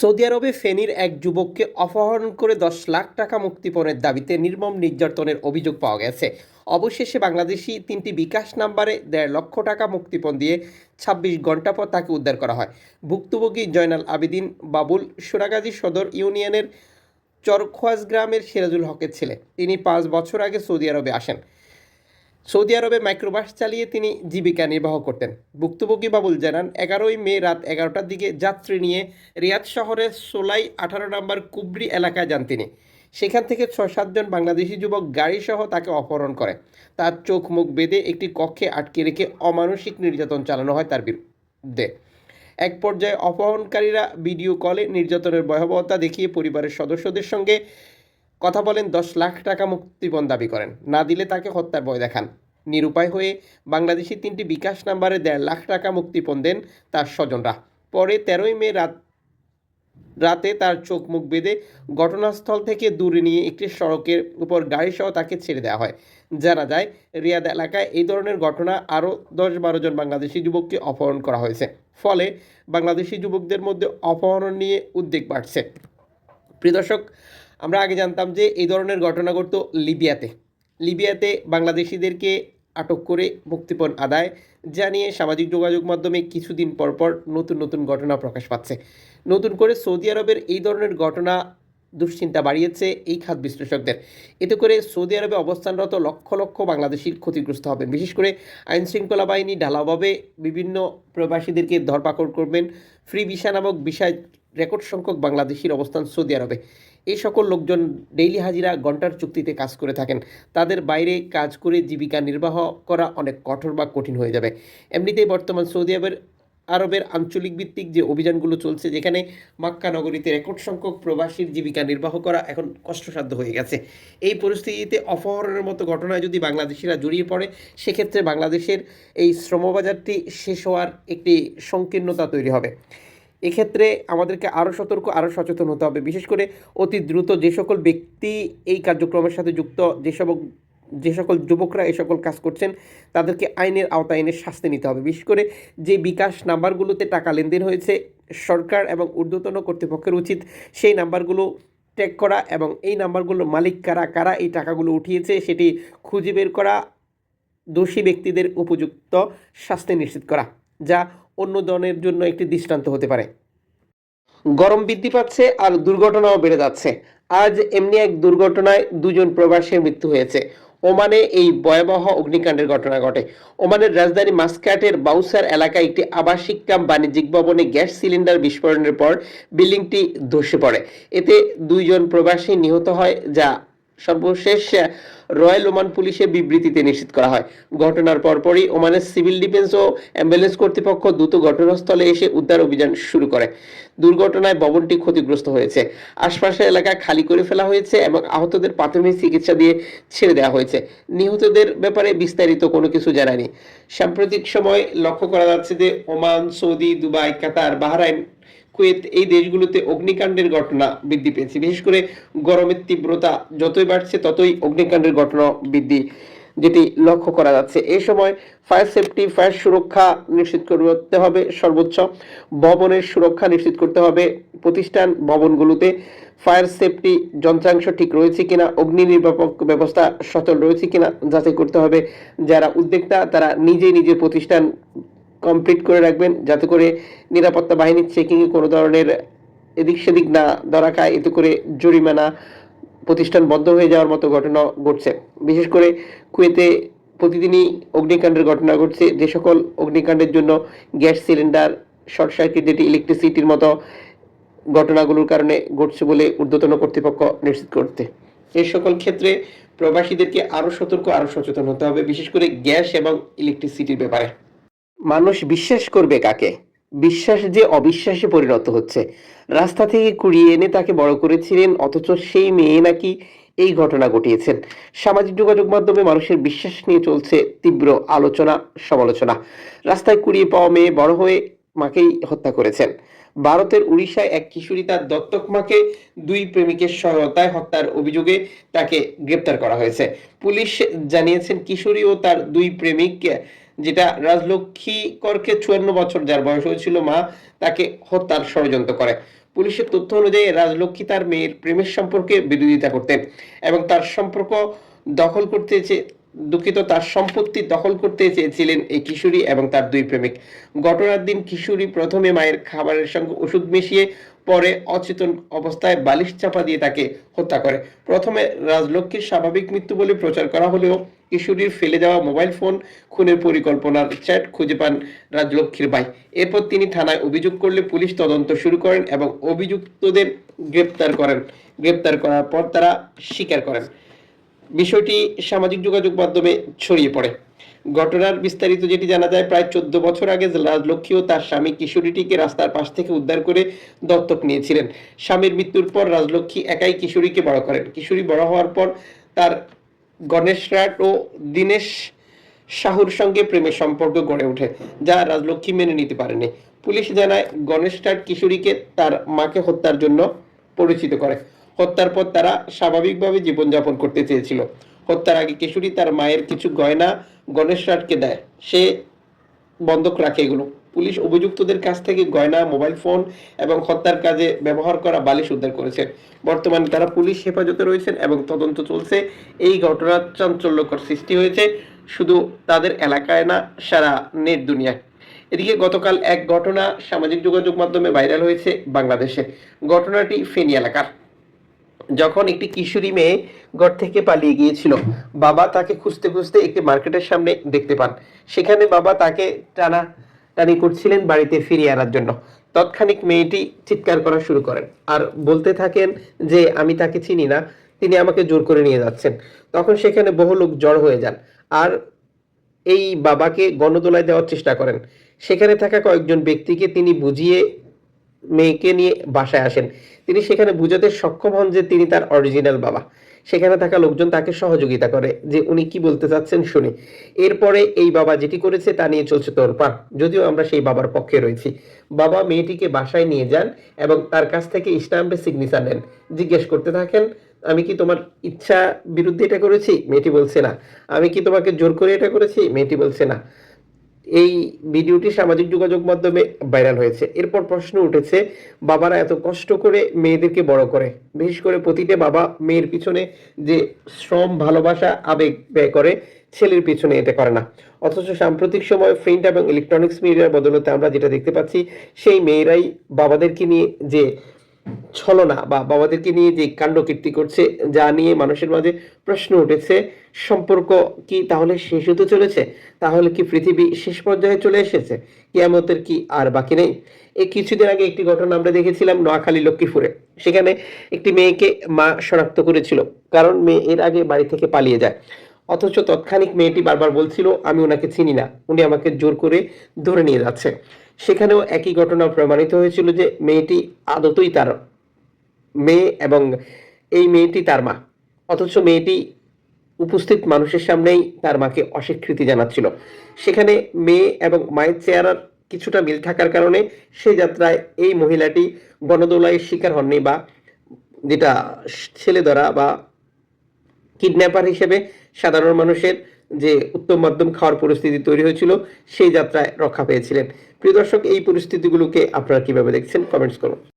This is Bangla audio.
সৌদি আরবে ফেনীর এক যুবককে অপহরণ করে দশ লাখ টাকা মুক্তিপণের দাবিতে নির্মম নির্যাতনের অভিযোগ পাওয়া গেছে। অবশেষে বাংলাদেশি তিনটি বিকাশ নাম্বারে দেড় লক্ষ টাকা মুক্তিপণ দিয়ে ছাব্বিশ ঘণ্টা পর তাকে উদ্ধার করা হয়। ভুক্তভোগী জয়নাল আবেদিন বাবুল সোনাগাজী সদর ইউনিয়নের চরখোয়াজ গ্রামের সিরাজুল হকের ছেলে। তিনি পাঁচ বছর আগে সৌদি আরবে আসেন। সৌদি আরবে মাইক্রোবাস চালিয়ে তিনি জীবিকা নির্বাহ করতেন। ভুক্তভোগী বাবুল জানান, এগারোই মে রাত এগারোটার দিকে যাত্রী নিয়ে রিয়াদ শহরের সোলাই আঠারো নম্বর কুবরি এলাকায় যান তিনি। সেখান থেকে ছয় সাতজন বাংলাদেশি যুবক গাড়িসহ তাকে অপহরণ করে। তার চোখ মুখ বেঁধে একটি কক্ষে আটকে রেখে অমানসিক নির্যাতন চালানো হয় তার বিরুদ্ধে। এক পর্যায়ে অপহরণকারীরা ভিডিও কলে নির্যাতনের ভয়াবহতা দেখিয়ে পরিবারের সদস্যদের সঙ্গে কথা বলেন, দশ লাখ টাকা মুক্তিপণ দাবি করেন। না দিলে তাকে হত্যার ভয় দেখান। নিরুপায় হয়ে বাংলাদেশি তিনটি বিকাশ নাম্বারে দেড় লাখ টাকা মুক্তিপণ দেন তার স্বজনরা। পরে তেরোই মে রাত, রাতে তার চোখ মুখ বেঁধে ঘটনাস্থল থেকে দূরে নিয়ে একটি সড়কের উপর গাড়িসহ তাকে ছেড়ে দেওয়া হয়। জানা যায়, রিয়াদ এলাকায় এই ধরনের ঘটনা আরও দশ বারো জন বাংলাদেশি যুবককে অপহরণ করা হয়েছে। ফলে বাংলাদেশি যুবকদের মধ্যে অপহরণ নিয়ে উদ্বেগ বাড়ছে। প্রিয় দর্শক আমরা আগে জানতাম যে এই ধরনের ঘটনা ঘটতো লিবিয়াতে। লিবিয়াতে বাংলাদেশিদেরকে আটক করে মুক্তিপণ আদায় জানিয়ে সামাজিক যোগাযোগ মাধ্যমে কিছুদিন পর পর নতুন নতুন ঘটনা প্রকাশ পাচ্ছে। নতুন করে সৌদি আরবের এই ধরনের ঘটনা দুশ্চিন্তা বাড়িয়েছে এই খাত বিশ্লেষকদের। এতে করে সৌদি আরবে অবস্থানরত লক্ষ লক্ষ বাংলাদেশির ক্ষতিগ্রস্ত হবেন। বিশেষ করে আইন শৃঙ্খলা বাহিনী ঢালাওভাবে বিভিন্ন প্রবাসীদেরকে ধরপাকড় করবেন। ফ্রি ভিসা নামক বিষয় রেকর্ড সংখ্যক বাংলাদেশির অবস্থান সৌদি আরবে। এই সকল লোকজন ডেইলি হাজিরা ঘণ্টার চুক্তিতে কাজ করে থাকেন। তাদের বাইরে কাজ করে জীবিকা নির্বাহ করা অনেক কঠোর বা কঠিন হয়ে যাবে। এমনিতেই বর্তমান সৌদি আরবের আরবের আঞ্চলিক ভিত্তিক যে অভিযানগুলো চলছে, যেখানে মাক্কা নগরীতে রেকর্ড সংখ্যক প্রবাসীর জীবিকা নির্বাহ করা এখন কষ্টসাধ্য হয়ে গেছে। এই পরিস্থিতিতে অপহরণের মতো ঘটনায় যদি বাংলাদেশিরা জড়িয়ে পড়ে, সেক্ষেত্রে বাংলাদেশের এই শ্রমবাজারটি শেষ হওয়ার একটি সংকীর্ণতা তৈরি হবে। এক্ষেত্রে আমাদেরকে আরও সতর্ক, আরও সচেতন হতে হবে। বিশেষ করে অতি দ্রুত যে সকল ব্যক্তি এই কার্যক্রমের সাথে যুক্ত, যে সব, যে সকল যুবকরা এই সকল কাজ করছেন, তাদেরকে আইনের আওতায় এনে শাস্তি নিতে হবে। বিশেষ করে যে বিকাশ নাম্বারগুলোতে টাকা লেনদেন হয়েছে, সরকার এবং ঊর্ধ্বতন কর্তৃপক্ষের উচিত সেই নাম্বারগুলো ট্র্যাক করা এবং এই নাম্বারগুলোর মালিক কারা কারা এই টাকাগুলো উঠিয়েছে সেটি খুঁজে বের করা, দোষী ব্যক্তিদের উপযুক্ত শাস্তি নিশ্চিত করা, যা অন্য দলের জন্য একটি দৃষ্টান্ত হতে পারে। গরম বৃদ্ধি পাচ্ছে আর দুর্ঘটনাও বেড়ে যাচ্ছে। আজ এমনি এক দুর্ঘটনায় দুজন প্রবাসীর মৃত্যু হয়েছে। ওমানে এই ভয়াবহ অগ্নিকাণ্ডের ঘটনা ঘটে। ওমানের রাজধানী মাস্কাটের বাউসার এলাকায় একটি আবাসিক কাম বাণিজ্যিক ভবনে গ্যাস সিলিন্ডার বিস্ফোরণের পর বিল্ডিংটি ধসে পড়ে। এতে দুইজন প্রবাসী নিহত হয়, যা সর্বশেষ রয়্যাল ওমান পুলিশের বিবৃতিতে নিশ্চিত করা হয়। ঘটনার পরপরই ওমানের সিভিল ডিফেন্স ও অ্যাম্বুলেন্স কর্তৃপক্ষ দ্রুত ঘটনাস্থলে এসে উদ্ধার অভিযান শুরু করে। দুর্ঘটনায় ভবনটি ক্ষতিগ্রস্ত হয়েছে। আশপাশের এলাকা খালি করে ফেলা হয়েছে এবং আহতদের প্রাথমিক চিকিৎসা দিয়ে ছেড়ে দেওয়া হয়েছে। নিহতদের ব্যাপারে বিস্তারিত কোনো কিছু জানায়নি। সাম্প্রতিক সময় লক্ষ্য করা যাচ্ছে যে Oman, Saudi, Dubai, Qatar, Bahrain Kuwait এই দেশগুলোতে অগ্নিকাণ্ডের ঘটনা বৃদ্ধি পেয়েছে। বিশেষ করে গরমের তীব্রতা যতই বাড়ছে, ততই অগ্নিকাণ্ডের ঘটনা বৃদ্ধি, যেটি লক্ষ্য করা যাচ্ছে। এই সময় ফায়ার সেফটি, ফায়ার সুরক্ষা নিশ্চিত করতে হবে সর্বোচ্চ। ভবনের সুরক্ষা নিশ্চিত করতে হবে প্রতিষ্ঠান ভবনগুলোতে। ফায়ার সেফটি যন্ত্রাংশ ঠিক রয়েছে কিনা, অগ্নি নির্বাপক ব্যবস্থা সচল রয়েছে কিনা যাচাই করতে হবে। যারা উদ্যোক্তা, তারা নিজে নিজে প্রতিষ্ঠান কমপ্লিট করে রাখবেন, যাতে করে নিরাপত্তা বাহিনীর চেকিংয়ে কোনো ধরনের এদিক সেদিক না ধরা খায় এতে করে জরিমানা প্রতিষ্ঠান বন্ধ হয়ে যাওয়ার মতো ঘটনা ঘটছে। বিশেষ করে কুয়েতে প্রতিদিনই অগ্নিকাণ্ডের ঘটনা ঘটছে। যে সকল অগ্নিকাণ্ডের জন্য গ্যাস সিলিন্ডার, শর্ট সার্কিট যেটি ইলেকট্রিসিটির মতো ঘটনাগুলোর কারণে ঘটছে বলে ঊর্ধ্বতন কর্তৃপক্ষ নিশ্চিত করতে এই সকল ক্ষেত্রে প্রবাসীদেরকে আরও সতর্ক, আরও সচেতন হতে হবে, বিশেষ করে গ্যাস এবং ইলেকট্রিসিটির ব্যাপারে। মানুষ বিশ্বাস করবে কাকে? বিশ্বাস যে অবিশ্বাসে পরিণত হচ্ছে। রাস্তা থেকে কুড়িয়ে এনে তাকে বড় করেছিলেন, অথচ সেই মেয়ে নাকি এই ঘটনা ঘটিয়েছেন। সামাজিক যোগাযোগ মাধ্যমে মানুষের বিশ্বাস নিয়ে চলছে তীব্র আলোচনা, সমালোচনা। রাস্তায় কুড়িয়ে পাওয়া মেয়ে বড় হয়ে মাকেই হত্যা করেছেন। ভারতের উড়িষ্যায় এক কিশোরী তার দত্তক মাকে দুই প্রেমিকের সহায়তায় হত্যার অভিযোগে তাকে গ্রেপ্তার করা হয়েছে। পুলিশ জানিয়েছেন, কিশোরী ও তার দুই প্রেমিক যেটা রাজলক্ষ্মী করকে চুয়ান্ন বছর যার বয়স হয়েছিল, মা তাকে হত্যার ষড়যন্ত্র করে। পুলিশের তথ্য অনুযায়ী রাজলক্ষ্মী তার মেয়ের প্রেমের সম্পর্কে বিরোধিতা করতেন এবং তার সম্পর্ক দখল করতে দুঃখিত, তার সম্পত্তি দখল করতে চেয়েছিলেন এই কিশোরী এবং তার দুই প্রেমিক। ঘটনার দিন কিশোরী প্রথমে মায়ের খাবারের সঙ্গে ওষুধ মিশিয়ে পরে অচেতন অবস্থায় বালিশ চাপা দিয়ে তাকে হত্যা করে। প্রথমে রাজলক্ষ্মীর স্বাভাবিক মৃত্যু বলে প্রচার করা হলেও কিশোরীর ফেলে যাওয়া মোবাইল ফোন, খুনের পরিকল্পনার চ্যাট খুঁজে পান রাজলক্ষ্মীর ভাই। এরপর তিনি থানায় অভিযোগ করলে পুলিশ তদন্ত শুরু করেন এবং অভিযুক্তদের গ্রেপ্তার করেন। গ্রেপ্তার করার পর তারা স্বীকার করেন। বিষয়টি সামাজিক যোগাযোগ মাধ্যমে ছড়িয়ে পড়ে। ঘটনার বিস্তারিত যেটি জানা যায়, প্রায় চোদ্দ বছর আগে রাজলক্ষ্মী ও তার স্বামী কিশোরীটিকে রাস্তার পাশ থেকে উদ্ধার করে দত্তক নিয়েছিলেন। স্বামীর মৃত্যুর পর রাজলক্ষ্মী একাই কিশোরীকে বড় করেন। কিশোরী বড় হওয়ার পর তার গণেশ রাট ও দীনেশ শাহুর সঙ্গে প্রেমের সম্পর্ক গড়ে ওঠে, যা রাজলক্ষ্মী মেনে নিতে পারেনি। পুলিশ জানায়, গণেশ রাট কিশোরীকে তার মাকে হত্যার জন্য পরিচিত করে। হত্যার পর তারা স্বাভাবিকভাবে জীবনযাপন করতে চেয়েছিল। হত্যার আগে কিশোরী তার মায়ের কিছু গয়না গণেশ রাটকে দেয়। সে বন্ধক রাখে এগুলো। পুলিশ অভিযুক্তদের কাছ থেকে গয়না, মোবাইল ফোন এবং হত্যার কাজে ব্যবহার করা বালিশ উদ্ধার করেছে। বর্তমানে তারা পুলিশ হেফাজতে রয়েছেন এবং তদন্ত চলছে। এই ঘটনার চাঞ্চল্যকর সৃষ্টি হয়েছে শুধু তাদের এলাকায় না, সারা নেট দুনিয়ায়। এদিকে গতকাল এক ঘটনা সামাজিক যোগাযোগ মাধ্যমে ভাইরাল হয়েছে বাংলাদেশে। ঘটনাটি ফেনী এলাকার। যখন একটি কিশোরী মেয়ে ঘর থেকে পালিয়ে গিয়েছিল, বাবা তাকে খুঁজতে খুঁজতে একটি মার্কেটের সামনে দেখতে পান। সেখানে বাবা তাকে টানা টানি করছিলেন বাড়িতে ফিরিয়ে আনার জন্য। তৎক্ষণিক মেয়েটি চিৎকার করা শুরু করেন আর বলতে থাকেন যে, আমি তাকে চিনি না, তিনি আমাকে জোর করে নিয়ে যাচ্ছেন। তখন সেখানে বহু লোক জড় হয়ে যান আর এই বাবাকে গণদোলায় দেওয়ার চেষ্টা করেন। সেখানে থাকা কয়েকজন ব্যক্তিকে তিনি বুঝিয়ে মেয়েকে নিয়ে বাসায় আসেন। তিনি সেখানে বুঝাতে সক্ষম হন যে তিনি তার অরিজিনাল বাবা। সেখানে থাকা লোকজন তাকে সহযোগিতা করে যে উনি কি বলতে চাচ্ছেন শুনি। এরপরে এই বাবা যেটি করেছে তা নিয়ে চলছে তোরপার যদিও আমরা সেই বাবার পক্ষে রয়েছি। বাবা মেয়েটিকে বাসায় নিয়ে যান এবং তার কাছ থেকে স্ট্যাম্পে সিগনেচার নেন। জিজ্ঞেস করতে থাকেন, আমি কি তোমার ইচ্ছা বিরুদ্ধে এটা করেছি? মেয়েটি বলছে, না। আমি কি তোমাকে জোর করে এটা করেছি? মেয়েটি বলছে, না। এই ভিডিওটি সামাজিক যোগাযোগ মাধ্যমে ভাইরাল হয়েছে। এরপর প্রশ্ন উঠেছে, বাবারা এত কষ্ট করে মেয়েদেরকে বড় করে। বিশেষ করে প্রতিটা বাবা মেয়ের পিছনে যে শ্রম, ভালোবাসা, আবেগ ব্যয় করে, ছেলের পিছনে এটা করে না। অথচ সাম্প্রতিক সময় প্রিন্ট এবং ইলেকট্রনিক্স মিডিয়ার বদলতে আমরা যেটা দেখতে পাচ্ছি, সেই মেয়েরাই বাবাদেরকে নিয়ে যে ছলনা বা বাবাদেরকে নিয়ে যে কাণ্ড কীর্তি করছে, যা নিয়ে মানুষের মাঝে প্রশ্ন উঠেছে সম্পর্ক কি তাহলে শেষ হতে চলেছে? তাহলে কি পৃথিবী শেষ পর্যায়ে চলে এসেছে? কিয়ামতের কি আর বাকি নেই? এই কিছুদিন আগে একটি ঘটনা আমরা দেখেছিলাম নোয়াখালী লক্ষ্মীপুরে। সেখানে একটি মেয়েকে মা শনাক্ত করেছিল, কারণ মেয়ে এর আগে বাড়ি থেকে পালিয়ে যায়। অথচ তৎক্ষণিক মেয়েটি বারবার বলছিল, আমি ওনাকে চিনি না। উনি আমাকে জোর করে ধরে নিয়ে যাচ্ছে। সেখানেও একই ঘটনা প্রমাণিত হয়েছিল যে মেয়েটি আদতই তার, মেয়ে এবং এই মেয়েটি তার মা। অথচ মেয়েটি উপস্থিত মানুষের সামনেই তার মাকে অস্বীকৃতি জানাচ্ছিল। সেখানে মেয়ে এবং মায়ের চেহারার কিছুটা মিল থাকার কারণে সেই যাত্রায় এই মহিলাটি গণদোলায় শিকার হননি বা যেটা ছেলে ধরা বা কিডন্যাপার হিসেবে সাধারণ মানুষের যে উত্তম মাধ্যম খাওয়ার পরিস্থিতি তৈরি হয়েছিল, সেই যাত্রায় রক্ষা পেয়েছিলেন। প্রিয় দর্শক, এই পরিস্থিতিগুলোকে আপনারা কীভাবে দেখছেন? কমেন্টস করুন।